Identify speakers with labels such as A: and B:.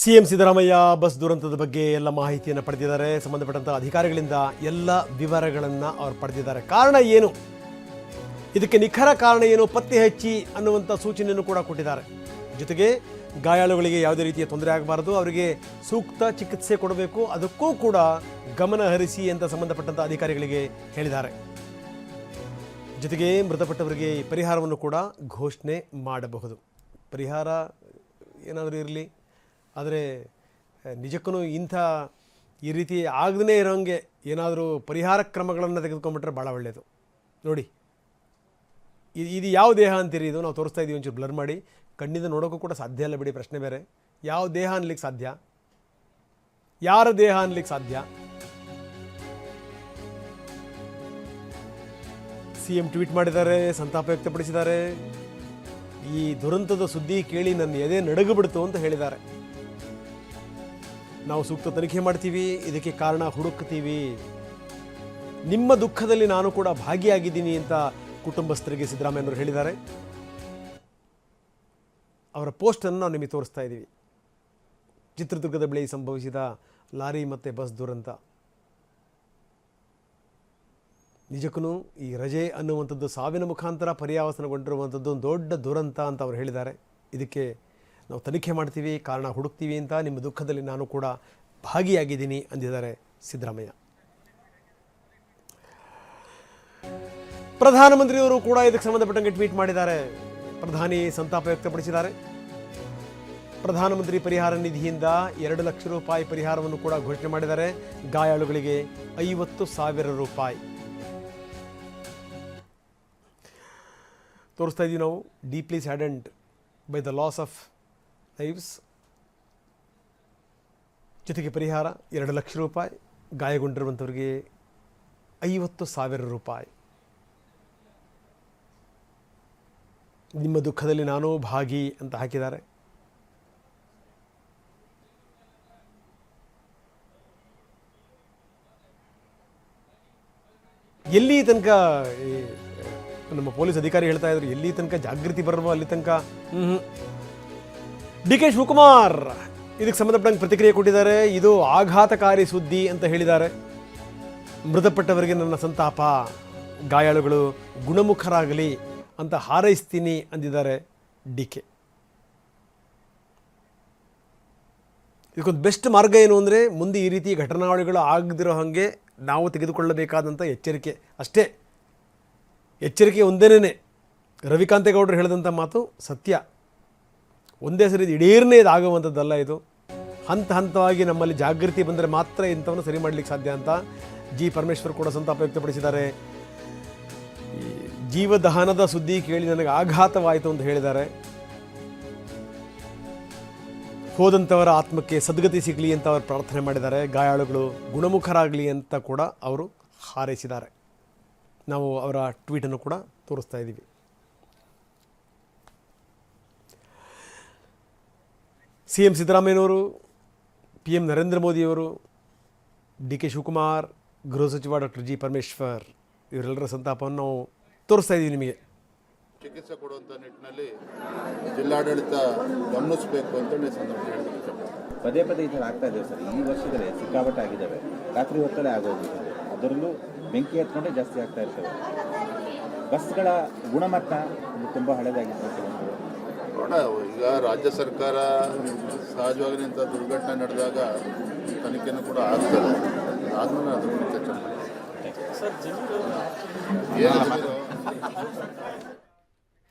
A: CM Siddaramaiah bus ದುರಂತದ ಬಗ್ಗೆ ಎಲ್ಲ ಮಾಹಿತಿಯನ್ನು ಪಡೆದಿದ್ದಾರೆ. ಸಂಬಂಧಪಟ್ಟಂಥ ಅಧಿಕಾರಿಗಳಿಂದ ಎಲ್ಲ ವಿವರಗಳನ್ನು ಅವ್ರು ಪಡೆದಿದ್ದಾರೆ. ಕಾರಣ ಏನು? ಇದಕ್ಕೆ ನಿಖರ ಕಾರಣ ಏನು? ಪತ್ತೆ ಹಚ್ಚಿ ಅನ್ನುವಂಥ ಸೂಚನೆಯನ್ನು ಕೂಡ ಕೊಟ್ಟಿದ್ದಾರೆ. ಜೊತೆಗೆ ಗಾಯಾಳುಗಳಿಗೆ ಯಾವುದೇ ರೀತಿಯ ತೊಂದರೆ ಆಗಬಾರದು. ಅವರಿಗೆ ಸೂಕ್ತ ಚಿಕಿತ್ಸೆ ಕೊಡಬೇಕು. ಅದಕ್ಕೂ ಕೂಡ ಗಮನ ಹರಿಸಿ ಅಂತ ಸಂಬಂಧಪಟ್ಟಂಥ ಅಧಿಕಾರಿಗಳಿಗೆ ಹೇಳಿದ್ದಾರೆ. ಜೊತೆಗೆ ಮೃತಪಟ್ಟವರಿಗೆ ಪರಿಹಾರವನ್ನು ಕೂಡ ಘೋಷಣೆ ಮಾಡಬಹುದು. ಪರಿಹಾರ ಏನಾದರೂ ಇರಲಿ? ಆದರೆ ನಿಜಕ್ಕೂ ಇಂಥ ಈ ರೀತಿ ಆಗದೇ ಇರೋಂಗೆ ಏನಾದರೂ ಪರಿಹಾರ ಕ್ರಮಗಳನ್ನು ತೆಗೆದುಕೊಂಡ್ಬಿಟ್ರೆ ಭಾಳ ಒಳ್ಳೆಯದು ನೋಡಿ ಇದು ಇದು ಯಾವ ದೇಹ ಅಂತೀರಿ? ಇದು ನಾವು ತೋರಿಸ್ತಾ ಇದ್ದೀವಿ ಒಂಚೂರು ಬ್ಲರ್ ಮಾಡಿ. ಕಣ್ಣಿಂದ ನೋಡೋಕ್ಕೂ ಕೂಡ ಸಾಧ್ಯ ಇಲ್ಲ ಬಿಡಿ ಪ್ರಶ್ನೆ ಬೇರೆ. ಯಾವ ದೇಹ ಅನ್ಲಿಕ್ಕೆ ಸಾಧ್ಯ? ಯಾರ ದೇಹ ಅನ್ಲಿಕ್ಕೆ ಸಾಧ್ಯ? ಸಿ ಎಂ ಟ್ವೀಟ್ ಮಾಡಿದ್ದಾರೆ, ಸಂತಾಪ ವ್ಯಕ್ತಪಡಿಸಿದ್ದಾರೆ. ಈ ದುರಂತದ ಸುದ್ದಿ ಕೇಳಿ ನನ್ನ ಎದೆ ನಡುಗು ಬಿಡ್ತು ಅಂತ ಹೇಳಿದ್ದಾರೆ. ನಾವು ಸೂಕ್ತ ತನಿಖೆ ಮಾಡ್ತೀವಿ, ಇದಕ್ಕೆ ಕಾರಣ ಹುಡುಕ್ತೀವಿ. ನಿಮ್ಮ ದುಃಖದಲ್ಲಿ ನಾನು ಕೂಡ ಭಾಗಿಯಾಗಿದ್ದೀನಿ ಅಂತ ಕುಟುಂಬಸ್ಥರಿಗೆ ಸಿದ್ದರಾಮಯ್ಯನವರು ಹೇಳಿದ್ದಾರೆ. ಅವರ ಪೋಸ್ಟನ್ನು ನಾವು ನಿಮಗೆ ತೋರಿಸ್ತಾ ಇದ್ದೀವಿ. ಚಿತ್ರದುರ್ಗದ ಬಳಿ ಸಂಭವಿಸಿದ ಲಾರಿ ಮತ್ತು ಬಸ್ ದುರಂತ. ನಿಜಕ್ಕೂ ಈ ರಜೆ ಅನ್ನುವಂಥದ್ದು ಸಾವಿನ ಮುಖಾಂತರ ಪರ್ಯಾವಸನಗೊಂಡಿರುವಂಥದ್ದು ಒಂದು ದೊಡ್ಡ ದುರಂತ ಅಂತ ಅವರು ಹೇಳಿದ್ದಾರೆ. ಇದಕ್ಕೆ ನಾವು ತನಿಖೆ ಮಾಡ್ತೀವಿ, ಕಾರಣ ಹುಡುಕ್ತೀವಿ ಅಂತ ನಿಮ್ಮ ದುಃಖದಲ್ಲಿ ನಾನು ಕೂಡ ಭಾಗಿಯಾಗಿದ್ದೀನಿ ಅಂದಿದ್ದಾರೆ ಸಿದ್ದರಾಮಯ್ಯ. ಪ್ರಧಾನಮಂತ್ರಿಯವರು ಕೂಡ ಇದಕ್ಕೆ ಸಂಬಂಧಪಟ್ಟಂಗೆ ಟ್ವೀಟ್ ಮಾಡಿದ್ದಾರೆ. ಪ್ರಧಾನಿ ಸಂತಾಪ ವ್ಯಕ್ತಪಡಿಸಿದ್ದಾರೆ. ಪ್ರಧಾನಮಂತ್ರಿ ಪರಿಹಾರ ನಿಧಿಯಿಂದ ಎರಡು ಲಕ್ಷ ರೂಪಾಯಿ ಪರಿಹಾರವನ್ನು ಕೂಡ ಘೋಷಣೆ ಮಾಡಿದ್ದಾರೆ. ಗಾಯಾಳುಗಳಿಗೆ ಐವತ್ತು ಸಾವಿರ ರೂಪಾಯಿ. ತೋರಿಸ್ತಾ ಇದ್ದೀವಿ ನಾವು. Deeply saddened by the loss of lives ಜೊತೆಗೆ ಪರಿಹಾರ ಎರಡು ಲಕ್ಷ ರೂಪಾಯಿ, ಗಾಯಗೊಂಡಿರುವಂಥವ್ರಿಗೆ ಐವತ್ತು ಸಾವಿರ ರೂಪಾಯಿ. ನಿಮ್ಮ ದುಃಖದಲ್ಲಿ ನಾನು ಭಾಗಿ ಅಂತ ಹಾಕಿದ್ದಾರೆ. ಎಲ್ಲಿ ತನಕ ನಮ್ಮ ಪೊಲೀಸ್ ಅಧಿಕಾರಿ ಹೇಳ್ತಾ ಇದ್ರು, ಎಲ್ಲಿ ತನಕ ಜಾಗೃತಿ ಬರಲ್ವೋ ಅಲ್ಲಿ ತನಕ? ಡಿ ಕೆ ಶಿವಕುಮಾರ್, ಇದಕ್ಕೆ ಸಂಬಂಧಪಟ್ಟಂಗೆ ಪ್ರತಿಕ್ರಿಯೆ ಕೊಟ್ಟಿದ್ದಾರೆ. ಇದು ಆಘಾತಕಾರಿ ಸುದ್ದಿ ಅಂತ ಹೇಳಿದ್ದಾರೆ. ಮೃತಪಟ್ಟವರಿಗೆ ನನ್ನ ಸಂತಾಪ. ಗಾಯಾಳುಗಳು ಗುಣಮುಖರಾಗಲಿ ಅಂತ ಹಾರೈಸ್ತೀನಿ ಅಂದಿದ್ದಾರೆ ಡಿ ಕೆ. ಇದಕ್ಕೊಂದು ಬೆಸ್ಟ್ ಮಾರ್ಗ ಏನು ಅಂದರೆ, ಮುಂದೆ ಈ ರೀತಿ ಘಟನಾವಳಿಗಳು ಆಗದಿರೋ ಹಾಗೆ ನಾವು ತೆಗೆದುಕೊಳ್ಳಬೇಕಾದಂಥ ಎಚ್ಚರಿಕೆ. ಅಷ್ಟೇ, ಎಚ್ಚರಿಕೆ ಒಂದೇನೇ ರವಿಕಾಂತೇಗೌಡರು ಹೇಳಿದಂಥ ಮಾತು ಸತ್ಯ. ಒಂದೇ ಸರಿ ದಿಢೀರ್ನೇ ಇದು ಆಗುವಂಥದ್ದಲ್ಲ ಇದು. ಹಂತ ಹಂತವಾಗಿ ನಮ್ಮಲ್ಲಿ ಜಾಗೃತಿ ಬಂದರೆ ಮಾತ್ರ ಇಂಥವನ್ನು ಸರಿ ಮಾಡಲಿಕ್ಕೆ ಸಾಧ್ಯ ಅಂತ ಜಿ ಪರಮೇಶ್ವರ್ ಕೂಡ ಸಂತಾಪ ವ್ಯಕ್ತಪಡಿಸಿದ್ದಾರೆ. ಜೀವದಹನದ ಸುದ್ದಿ ಕೇಳಿ ನನಗೆ ಆಘಾತವಾಯಿತು ಅಂತ ಹೇಳಿದ್ದಾರೆ. ಹೋದಂಥವರ ಆತ್ಮಕ್ಕೆ ಸದ್ಗತಿ ಸಿಗಲಿ ಅಂತ ಅವರು ಪ್ರಾರ್ಥನೆ ಮಾಡಿದ್ದಾರೆ. ಗಾಯಾಳುಗಳು ಗುಣಮುಖರಾಗಲಿ ಅಂತ ಕೂಡ ಅವರು ಹಾರೈಸಿದ್ದಾರೆ. ನಾವು ಅವರ ಟ್ವೀಟನ್ನು ಕೂಡ ತೋರಿಸ್ತಾ ಇದ್ದೀವಿ. ಸಿ ಎಂ ಸಿದ್ದರಾಮಯ್ಯನವರು ಪಿ ಎಂ ನರೇಂದ್ರ ಮೋದಿಯವರು ಡಿ ಕೆ ಶಿವಕುಮಾರ್ ಗೃಹ ಸಚಿವ ಡಾಕ್ಟರ್ ಜಿ ಪರಮೇಶ್ವರ್ ಇವರೆಲ್ಲರ ಸಂತಾಪವನ್ನು ನಾವು ತೋರಿಸ್ತಾ ಇದ್ದೀವಿ ನಿಮಗೆ.
B: ಚಿಕಿತ್ಸೆ ಕೊಡುವಂಥ ನಿಟ್ಟಿನಲ್ಲಿ ಜಿಲ್ಲಾಡಳಿತ ಗಮನಿಸಬೇಕು ಅಂತ ಸಂದರ್ಭ ಹೇಳಲಿಕ್ಕೆ
C: ಪದೇ ಪದೇ ಈ ಥರ ಆಗ್ತಾ ಇದೆ ಸರ್. ಈ ವರ್ಷದಲ್ಲಿ ಸಿಕ್ಕಾಪಟ್ಟೆ ಆಗಿದ್ದಾವೆ ರಾತ್ರಿ ಹೊತ್ತಲೇ ಆಗೋದು ಅದರಲ್ಲೂ ಬೆಂಕಿ ಹತ್ಕೊಂಡೇ ಜಾಸ್ತಿ ಆಗ್ತಾ ಇರ್ತವೆ. ಬಸ್ಗಳ ಗುಣಮಟ್ಟ ತುಂಬ ಹಳೆದಾಗಿತ್ತು
B: ನೋಡೋಣ. ಈಗ ರಾಜ್ಯ ಸರ್ಕಾರ ಸಹಜವಾಗಿ ಇಂಥ ದುರ್ಘಟನೆ ನಡೆದಾಗ ತನಿಖೆನೂ ಕೂಡ ಆಗ್ತದೆ. ಆದ್ಮೇಲೆ ಅದ್ರ ಚರ್ಚೆ ಮಾಡಿ